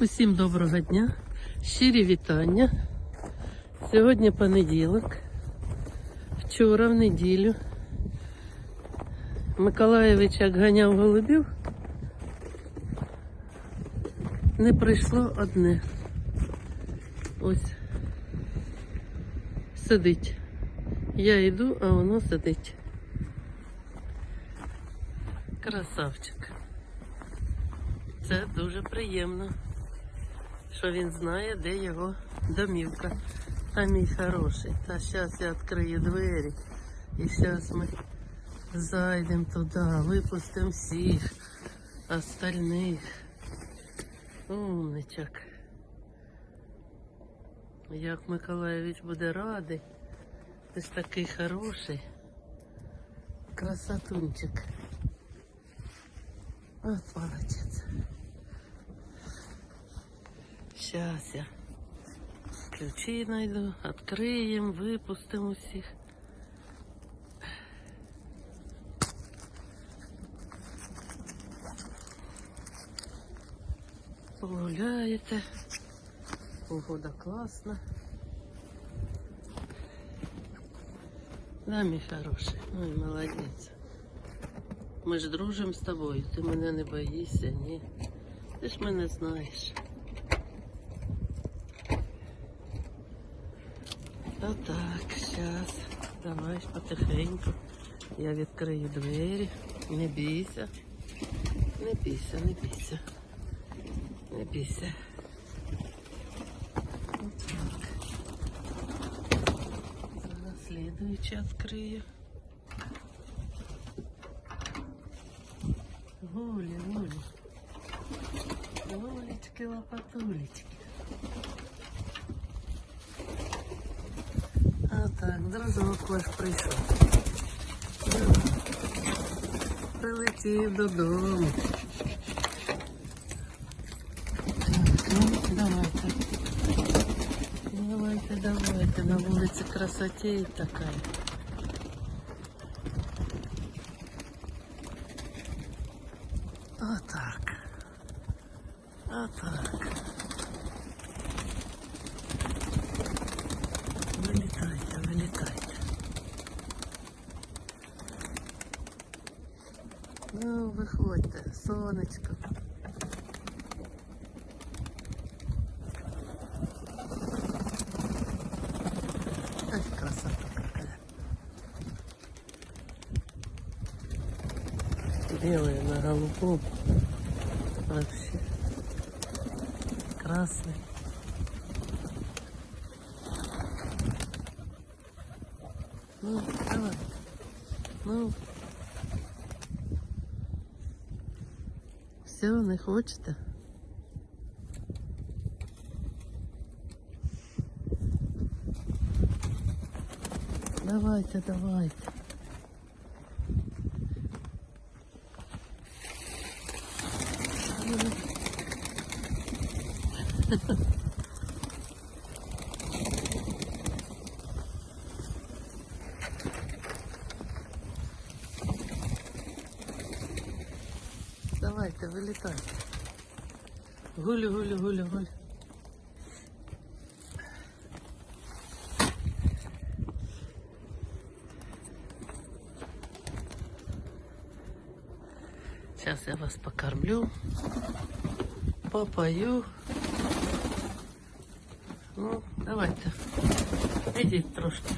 Усім доброго дня, щирі вітання. Сьогодні понеділок. Вчора в неділю Миколаєвич як ганяв голубів. Не прийшло одне. Ось сидить. Я йду, а воно сидить. Красавчик. Це дуже приємно, що він знає, де його домівка. А мій хороший. Та зараз я відкрию двері. І зараз ми зайдемо туди, випустимо всіх остальних. Умничок. Як Миколаєвич буде радий. Ти ж такий хороший. Красотунчик. От молодець. Сейчас я ключи найду, откроем, выпустим усіх. Погуляєте. Погода класна. Да, мій хороший. Ой, молодець. Ми ж дружимо з тобою. Ти мене не боїшся, ні. Ти ж мене знаєш. Отак, зараз. Давай потихеньку. Я відкрию двері. Не бійся. Не бійся, не бійся. Не бійся. Отак. Зараз слідуючи відкрию. Гулі, гулі. Гулечки, лопатулечки. А так, зразок ваш прийшов. Прилетів додому. Ну, давайте. Давайте, давайте. На вулиці красотей така. Отак. Отак. Вилітайте, Ну, виходьте, сонечко. Ай, красота какая. Белые на голубом. Вообще. Красный. Ну, давай. Ну. Все, не хочете? Давайте, давайте. Давайте, вилітайте. Гулю, гулю, гулю, гулю. Сейчас я вас покормлю, попою. Ну, давайте. Ідіть трошки.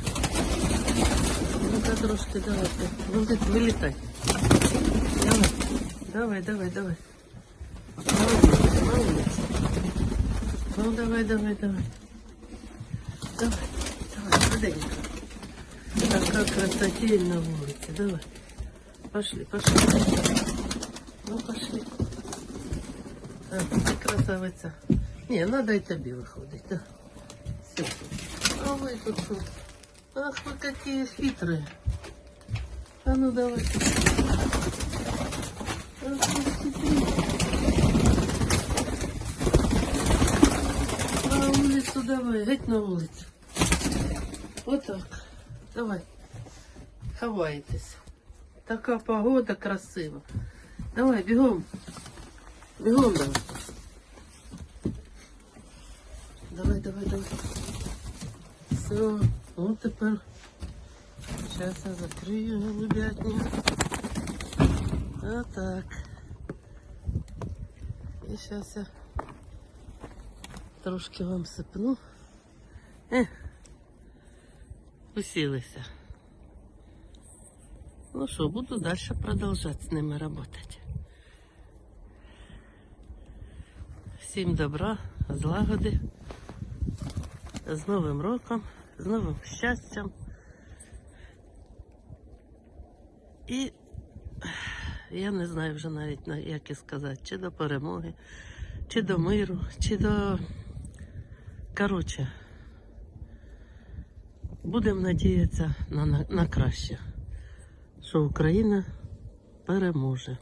Ну-ка трошки давайте. Ну, ви- вилітай. Давай, давай, давай. Молодець, молодець. Ну, давай, давай, давай. Давай, давай, швиденько. Така красотень на вулиці. Давай. Пошли, пошли. Ну, пошли. А, ти красавиця. Не, надо и тобі виходить, да. Все. А вы тут что? Ах, вы какие хитрые. А ну давай. На вулицю давай, геть на вулицю. Отак. Давай. Ховайтесь. Така погода красива. Давай, бігом. Бігом давай. Давай, давай, давай. Все, от тепер. Зараз я закрию голубятню. Отак. І зараз я трошки вам сипну. Е, усілися. Ну що, буду далі продовжувати з ними працювати. Всім добра, злагоди, з Новим роком, з новим щастям. І я не знаю вже навіть як і сказати, чи до перемоги, чи до миру, чи до. Коротше, будемо надіятися на, на, на краще, що Україна переможе.